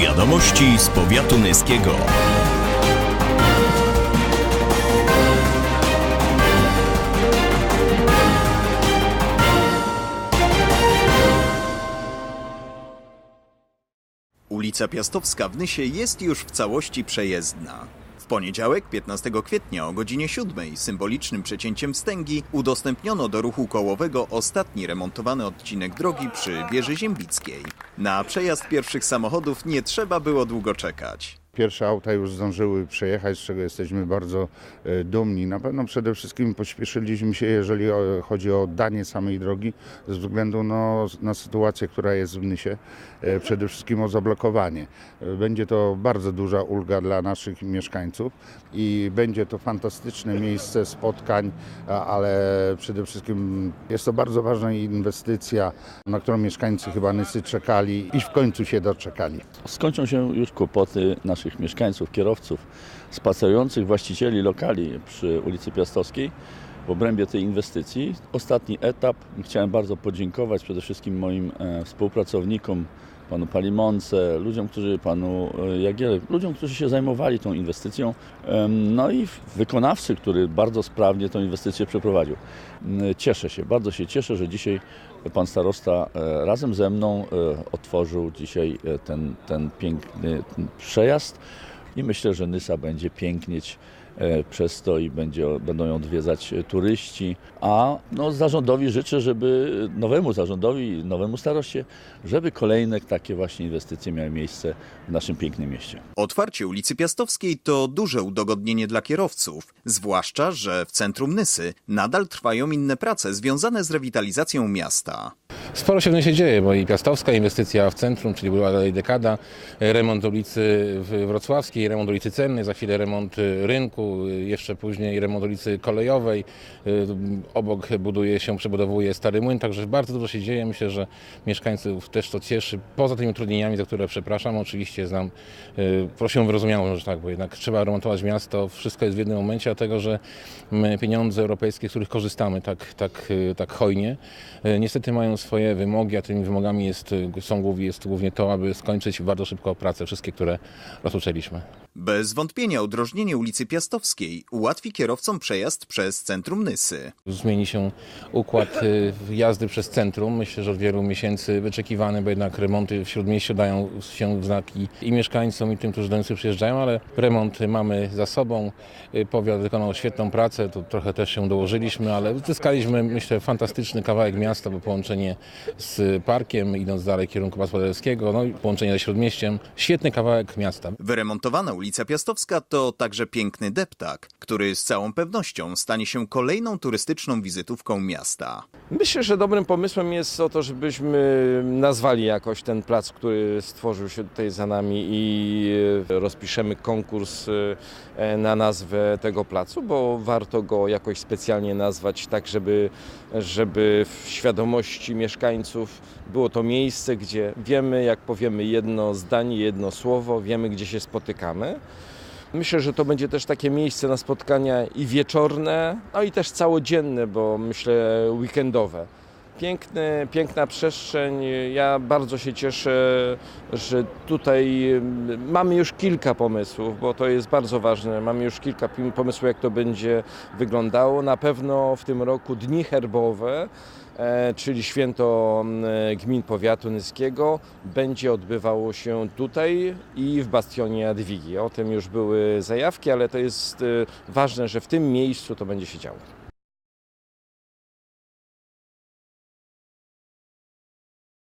Wiadomości z powiatu nyskiego. Ulica Piastowska w Nysie jest już w całości przejezdna. Poniedziałek, 15 kwietnia o godzinie 7, symbolicznym przecięciem wstęgi, udostępniono do ruchu kołowego ostatni remontowany odcinek drogi przy wieży Ziembickiej. Na przejazd pierwszych samochodów nie trzeba było długo czekać. Pierwsze auta już zdążyły przejechać, z czego jesteśmy bardzo e, dumni. Na pewno przede wszystkim pośpieszyliśmy się, jeżeli chodzi o oddanie samej drogi, ze względu no, na sytuację, która jest w Nysie, e, przede wszystkim o zablokowanie. E, Będzie to bardzo duża ulga dla naszych mieszkańców i będzie to fantastyczne miejsce spotkań, ale przede wszystkim jest to bardzo ważna inwestycja, na którą mieszkańcy chyba Nysy czekali i w końcu się doczekali. Skończą się już kłopoty naszych mieszkańców, kierowców, spacerujących właścicieli lokali przy ulicy Piastowskiej w obrębie tej inwestycji. Ostatni etap. Chciałem bardzo podziękować przede wszystkim moim e, współpracownikom, panu Palimonce, ludziom, którzy, panu e, Jagiele, ludziom, którzy się zajmowali tą inwestycją, no i wykonawcy, który bardzo sprawnie tą inwestycję przeprowadził. Mm, Cieszę się, bardzo się cieszę, że dzisiaj pan starosta e, razem ze mną e, otworzył dzisiaj ten, ten piękny przejazd i myślę, że Nysa będzie pięknieć przez to i będzie, będą ją odwiedzać e, turyści, a no, zarządowi życzę, żeby nowemu zarządowi, nowemu staroście, żeby kolejne takie właśnie inwestycje miały miejsce w naszym pięknym mieście. Otwarcie ulicy Piastowskiej to duże udogodnienie dla kierowców, zwłaszcza, że w centrum Nysy nadal trwają inne prace związane z rewitalizacją miasta. Sporo się w Nysie dzieje, bo i Piastowska, inwestycja w centrum, czyli była dalej dekada, remont ulicy Wrocławskiej, remont ulicy Cennej, za chwilę remont y, rynku, y, jeszcze później remont ulicy Kolejowej. Y, Obok buduje się, przebudowuje Stary Młyn, także bardzo dużo się dzieje. Myślę, że mieszkańców też to cieszy. Poza tymi utrudnieniami, za które przepraszam, oczywiście znam, y, prosiłem wyrozumiałą, że tak, bo jednak trzeba remontować miasto, wszystko jest w jednym momencie, dlatego że pieniądze europejskie, z których korzystamy tak, tak, tak hojnie, niestety mają swoje wymogi, a tymi wymogami jest, są, głównie- jest głównie to, aby skończyć bardzo szybko prace, wszystkie, które rozpoczęliśmy. Bez wątpienia udrożnienie ulicy Piastowskiej ułatwi kierowcom przejazd przez centrum Nysy. Zmieni się układ y, jazdy przez centrum. Myślę, że od wielu miesięcy wyczekiwany, bo jednak remonty w Śródmieściu dają się w znaki i mieszkańcom, i tym, którzy do nas przyjeżdżają, ale remont mamy za sobą. Y, Powiat wykonał świetną pracę, tu trochę też się dołożyliśmy, ale uzyskaliśmy, myślę, fantastyczny kawałek miasta, bo połączenie z parkiem, idąc dalej w kierunku Pasładelskiego, no i połączenie ze Śródmieściem. Świetny kawałek miasta. Wyremontowana ulica Piastowska to także piękny deptak, który z całą pewnością stanie się kolejną turystyczną wizytówką miasta. Myślę, że dobrym pomysłem jest o to, żebyśmy nazwali jakoś ten plac, który stworzył się tutaj za nami i e, rozpiszemy konkurs e, na nazwę tego placu, bo warto go jakoś specjalnie nazwać tak, żeby, żeby w świadomości mieszkańców było to miejsce, gdzie wiemy, jak powiemy jedno zdanie, jedno słowo, wiemy, gdzie się spotykamy. Myślę, że to będzie też takie miejsce na spotkania i wieczorne, no i też całodzienne, bo myślę weekendowe. Piękny, piękna przestrzeń. Ja bardzo się cieszę, że tutaj mamy już kilka pomysłów, bo to jest bardzo ważne. Mamy już kilka pomysłów, jak to będzie wyglądało. Na pewno w tym roku dni herbowe, e, czyli święto gmin powiatu nyskiego, będzie odbywało się tutaj i w bastionie Jadwigi. O tym już były zajawki, ale to jest e, ważne, że w tym miejscu to będzie się działo.